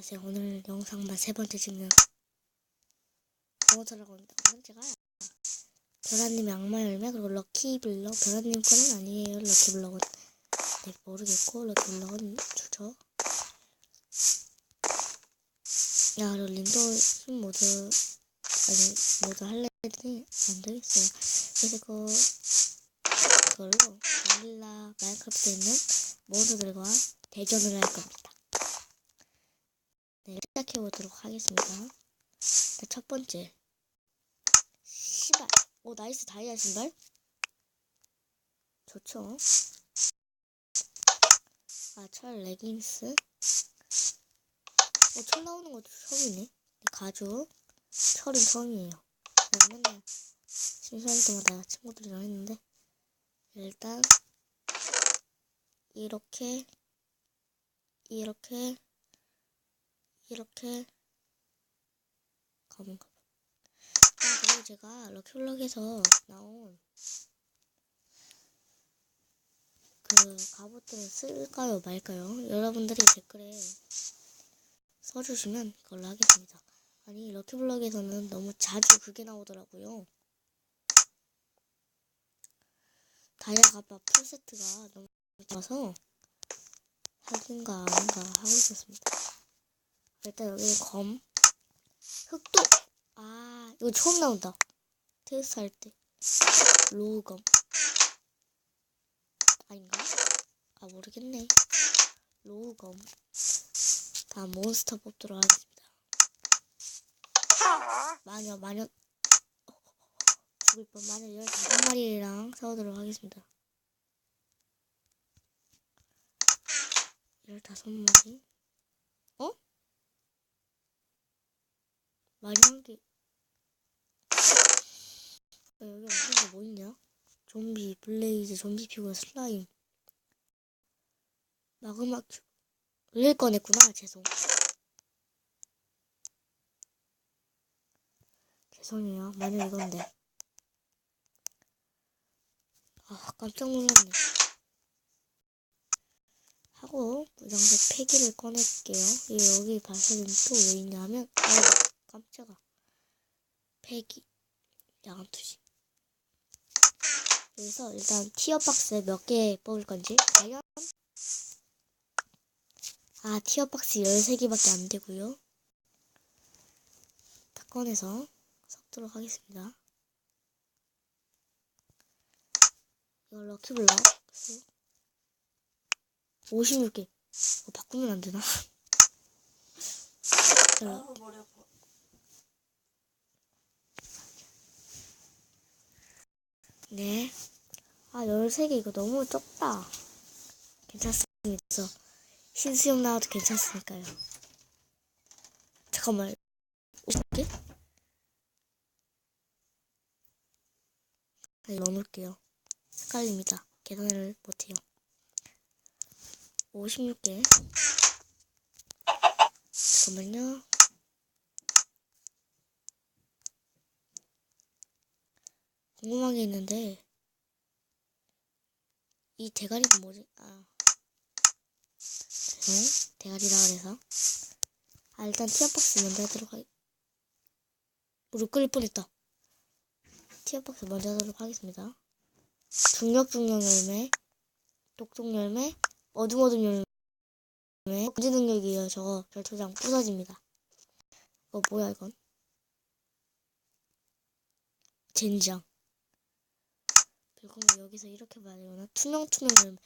안녕하세요. 오늘 영상만 세 번째 찍는 모터라고 합니다. 오늘 제가 벼라님의 악마 열매 그리고 럭키 블럭 벼라님 거는 아니에요. 럭키 블럭은 네 모르겠고 럭키 블럭은 주죠. 야 그리고 린도 힘 모드 아니 모드 할래 했더니 안 되겠어요. 그래서 그 그걸로 바닐라 마인크래프트에 있는 모드들과 대전을 할 겁니다. 네, 시작해 보도록 하겠습니다. 네, 첫 번째. 신발. 오, 나이스 다이아 신발. 좋죠. 아, 철 레깅스. 어, 철 나오는 것도 처음이네. 네, 가죽. 철은 처음이에요. 맨날 심사할 때마다 친구들이랑 했는데. 일단, 이렇게, 이렇게, 이렇게 가본가 봐. 아, 그리고 제가 럭키블럭에서 나온 그 갑옷들을 쓸까요 말까요? 여러분들이 댓글에 써주시면 그걸로 하겠습니다. 아니 럭키블럭에서는 너무 자주 그게 나오더라고요. 다이아 가바 풀세트가 너무 좋아서 사진가 아닌가 하고 있었습니다. 일단 여기 검. 흑도. 아 이거 처음 나온다. 테스트 할 때. 로우검. 아닌가? 아 모르겠네. 로우검. 다음 몬스터 뽑도록 하겠습니다. 마녀 마녀. 죽을 뻔 마녀 15마리랑 싸우도록 하겠습니다. 15마리 어? 한 개. 어, 여기 무슨 게뭐 있냐? 좀비, 블레이즈, 좀비 피규어, 슬라임. 마그마 큐. 올릴 꺼냈구나. 죄송. 죄송해요. 만약 이건데. 아, 깜짝 놀랐네. 하고, 무장색 폐기를 꺼낼게요. 이 여기 봐서는 또 왜 있냐면, 아우. 깜짝아. 패기. 양투시. 여기서 일단 티어 박스 몇 개 뽑을 건지. 과연? 아, 티어 박스 13개밖에 안 되고요. 다 꺼내서 섞도록 하겠습니다. 이거 럭키블럭. 56개. 이거 바꾸면 안 되나? 아우 머리 아파. 네. 아, 13개 이거 너무 적다. 괜찮습니다. 신수염 나와도 괜찮으니까요. 잠깐만. 50개? 네, 넣어놓을게요. 헷갈립니다. 계산을 못해요. 56개. 잠깐만요. 궁금한 게 있는데 이 대가리는 뭐지? 아. 죄송 대가리라 그래서. 아 일단 티어박스 먼저 하도록 하 무릎 끓일 뻔했다. 티어박스 먼저 하도록 하겠습니다. 중력 중력 열매 독종 열매 어둠 어둠 열매 금지 능력이에요 저거 결투장 부서집니다. 이거 뭐야 이건? 젠장 그리고 여기서 이렇게 봐야 되나? 투명 투명 열매.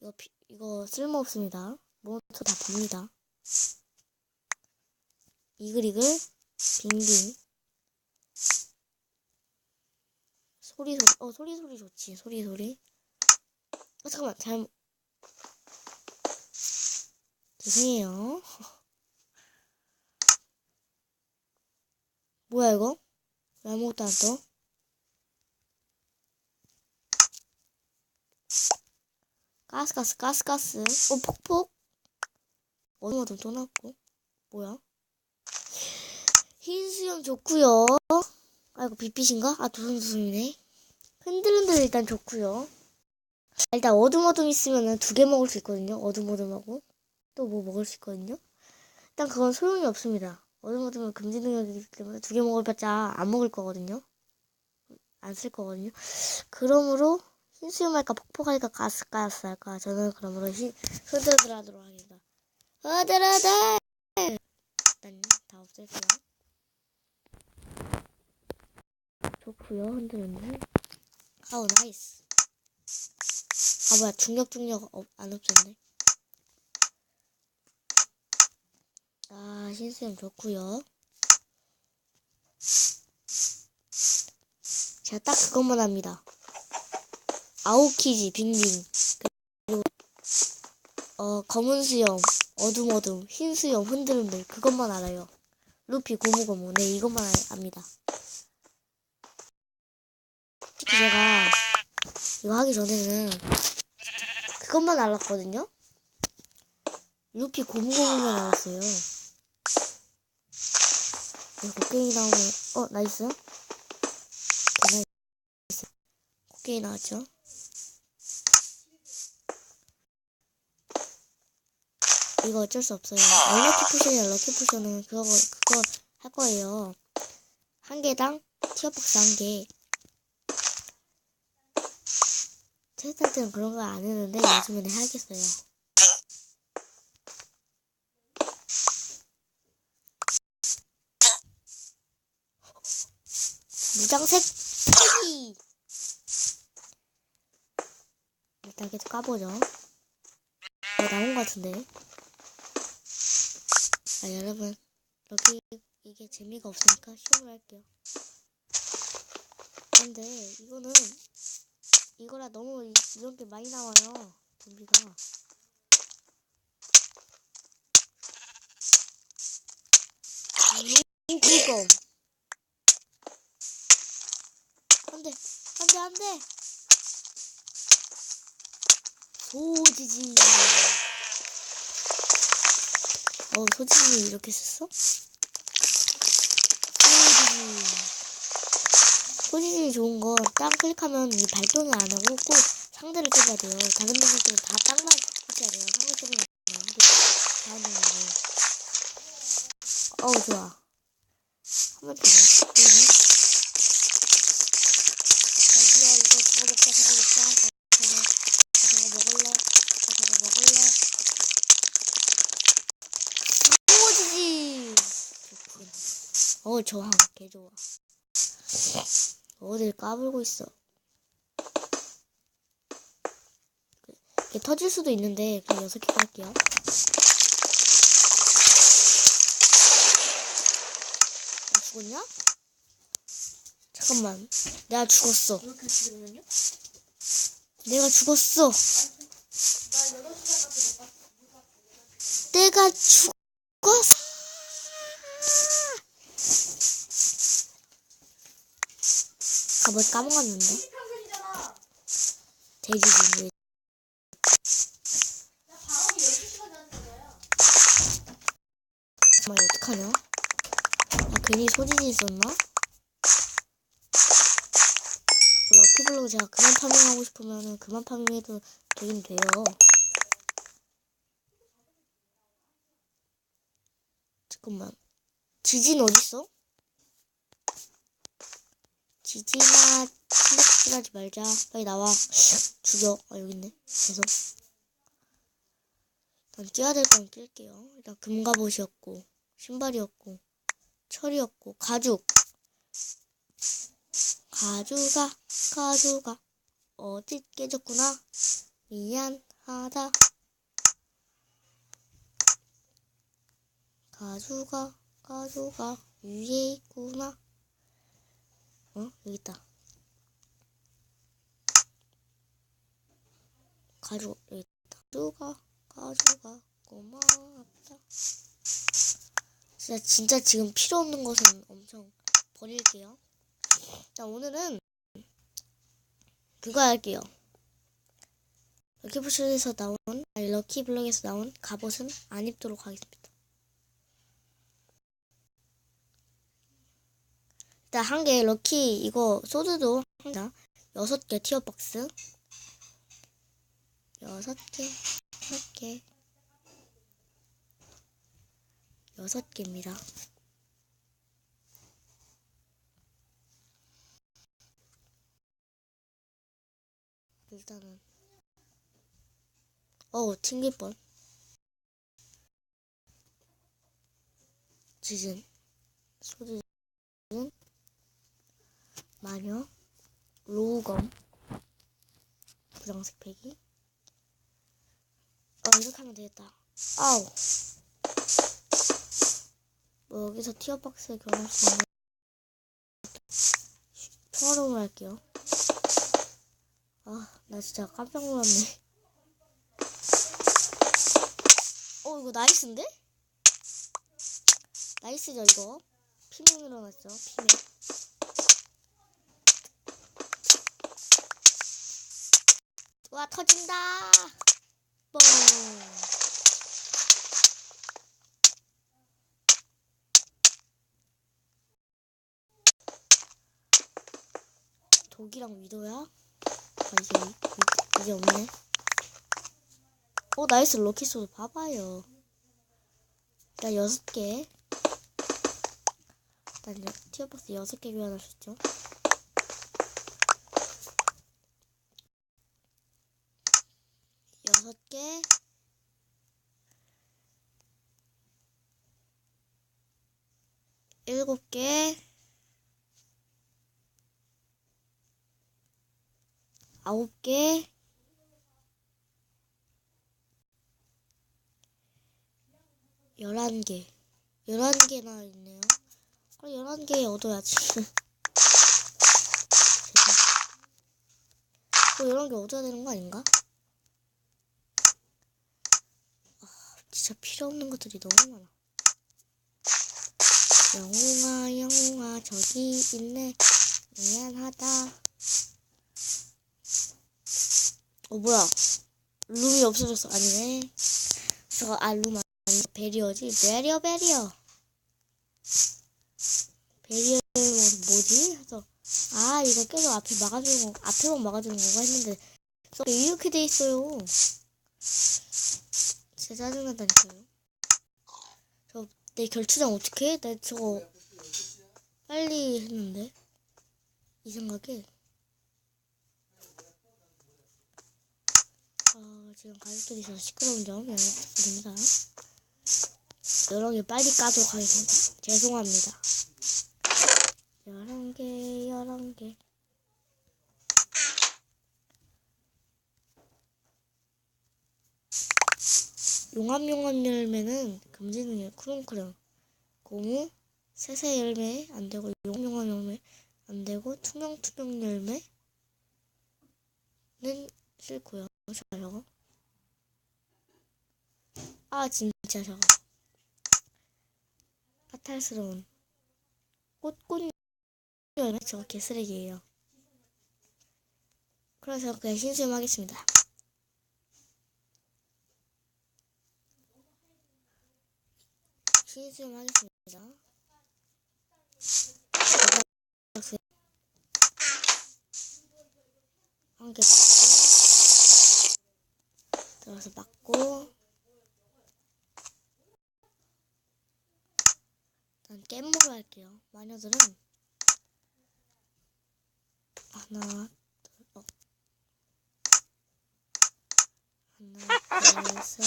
이거 피, 이거 쓸모 없습니다. 몬스터 다 봅니다. 이글이글 빙빙 소리 소리 어 소리 소리 좋지 소리 소리 어 잠깐만 잘못 죄송해요 뭐야 이거 왜 아무것도 안 떠? 가스 가스 가스 가스. 어 폭폭? 어느마도 또 났고. 뭐야? 흰 수염 좋구요. 아이고 빛빛인가? 아 두근두근이네. 흔들흔들 일단 좋구요. 일단 어둠어둠 있으면은 두 개 먹을 수 있거든요 어둠어둠하고. 또 뭐 먹을 수 있거든요. 일단 그건 소용이 없습니다. 어둠 어둠은 금지 능력이기 때문에 두 개 먹어봤자 안 먹을 거거든요. 안 쓸 거거든요. 그러므로 흰수염 할까 폭포할까 가스가 할까 저는 그러므로 흰 흐드들 하도록 하겠습니다. 흐드르들 일단 다 없앨게요. 좋고요 흔들흔들. 아우 나이스. 아 뭐야 중력 중력 어, 안 없었네. 아 신수염 좋고요. 제가 딱 그것만 합니다. 아오키지 빙빙 그리고 어 검은 수염 어둠 어둠 흰 수염 흔들흔들 그것만 알아요. 루피 고무고무 네 이것만 알- 압니다. 특히 제가 이거 하기 전에는 그것만 알았거든요. 루피 고무고무만 알았어요. 그래서 곡괭이 나오면 어 나이스. 나이스. 곡괭이 나왔죠. 이거 어쩔 수 없어요. 럭키 포션이야 럭키 포션은 그거 그거 할 거예요. 한 개당 티어박스 한 개. 테스트할 때는 그런 거 안 했는데 요즘에는 해야겠어요. 무장색 패기 일단 계속 까보죠. 어, 나온 것 같은데. 아 여러분 여기 이게 재미가 없으니까 걸 할게요. 근데 이거는 이거라 너무 이- 이런 게 많이 나와요. 좀비가. 무기검. 안돼 안돼 안돼. 소지지. 어 소지지 이렇게 썼어? 소지지 좋은 건땅 클릭하면 이 발동을 안 하고 꼭 상대를 때려야 돼요. 다른 동물들은 다 땅만 해야 돼요. 상대 때리면 안 돼. 다른 동물은. 어우 좋아. 한번 더. 그러네. 자기야 이거 저거 먹자 저거 먹자. 저거 저거 먹을래? 저거 먹을래? 소지지. 좋군. 어 좋아. 개 좋아. 어딜 까불고 있어. 이게 터질 수도 있는데 그냥 여섯 개 깔게요. 나 죽었냐? 잠깐만. 내가 죽었어. 이렇게? 내가 죽었어. 내가 죽었어. 아, 뭐 까먹었는데? 평균이잖아. 돼지지. 나 방학이 12시간 자는 거야. 정말 어떡하냐? 아, 괜히 소진이 있었나? 럭키블록 제가 그만 파밍하고 싶으면은 그만 파밍해도 되긴 돼요. 잠깐만. 지진 어딨어? 지진아, 생각하지 말자. 빨리 나와. 죽여. 아, 여기 있네. 계속. 일단 뛰어야 될 건 뛸게요. 일단 금갑옷이었고, 신발이었고, 철이었고, 가죽. 가죽아, 가죽아. 어디 깨졌구나. 미안하다. 가죽아, 가죽아. 위에 있구나. 어? 여기 있다. 가죽, 여기 있다. 가죽아, 가죽아. 고마웠다. 진짜, 진짜 지금 필요 없는 것은 엄청 버릴게요. 자, 오늘은 그거 할게요. 럭키블록에서 나온, 아니, 럭키블록에서 나온 갑옷은 안 입도록 하겠습니다. 일단 한개 럭키 이거 소드도 하나 여섯 개 티어 박스. 여섯 개 여섯 개. 여섯 개입니다. 일단은. 어우 튕길 뻔. 지진. 소지진 마녀 로우검 부정색 패기. 어 이렇게 하면 되겠다. 아우. 뭐 여기서 티어박스에 교환할 수 있는 평화로움을 할게요. 아 나 진짜 깜짝 놀랐네. 어 이거 나이스인데? 나이스죠 이거. 피맹 일어났죠 피맹 와 터진다. 뻥. 독이랑 위도야? 아 이제 이- 이제 없네. 어 나이스. 럭키소드 봐봐요. 일단 여섯 개. 일단 여- 티어박스 여섯 개 교환할 수 있죠 여섯 개 일곱 개. 아홉 개. 열한 개. 열한 개나 있네요. 그럼 열한 개 얻어야지. 뭐 열한 개 얻어야 되는 거 아닌가? 진짜 필요 없는 것들이 너무 많아. 영웅아, 영웅아, 저기 있네. 미안하다. 어, 뭐야. 룸이 없어졌어. 아니네. 저거, 아, 룸 아니, 베리어지? 베리어, 베리어. 베리어, 뭐지? 해서, 아, 이거 계속 앞에 막아주는 거, 앞에만 막아주는 건가 했는데, 저 이렇게 돼 있어요. 진짜 짜증난다니까요. 저내 결투장 어떻게 해? 나 저거 빨리 했는데 이 생각에 아 지금 가족들이 있어서 시끄러운 점 양해 부탁드립니다. 여러 개 빨리 까도록 하겠습니다. 죄송합니다. 열한 개, 열한 개. 용암용암 열매는 금지능이에요. 쿠렁쿠렁. 고무, 새새 열매 안 되고 용용암 열매 안 되고 투명투명 열매는 싫고요. 저거. 아 진짜 저거. 까탈스러운 꽃꽃 열매 저거 개쓰레기예요. 그래서 그냥 신수염 하겠습니다. 신수염 하겠습니다. 한개 맞고 들어가서 맞고 일단 깻목을 할게요. 마녀들은 하나 둘 어. 하나 둘 셋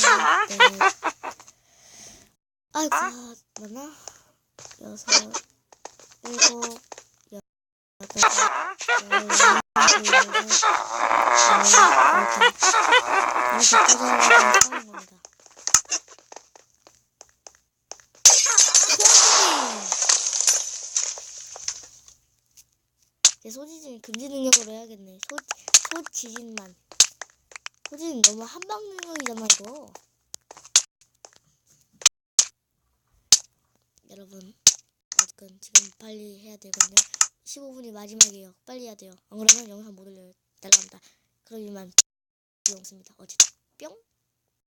넷 아이고 맞나? 여섯 일곱 여덟. 이제 소지진 금지 능력으로 해야겠네. 소 소 지진만. 소지진 너무 한방 능력이잖아 이거. 여러분 어쨌든 지금 빨리 해야 되거든요. 15분이 마지막이에요. 빨리 해야 돼요. 안 그러면 영상 못 올려요 날라갑니다. 그럼 이만. 비용습니다. 어쨌든. 뿅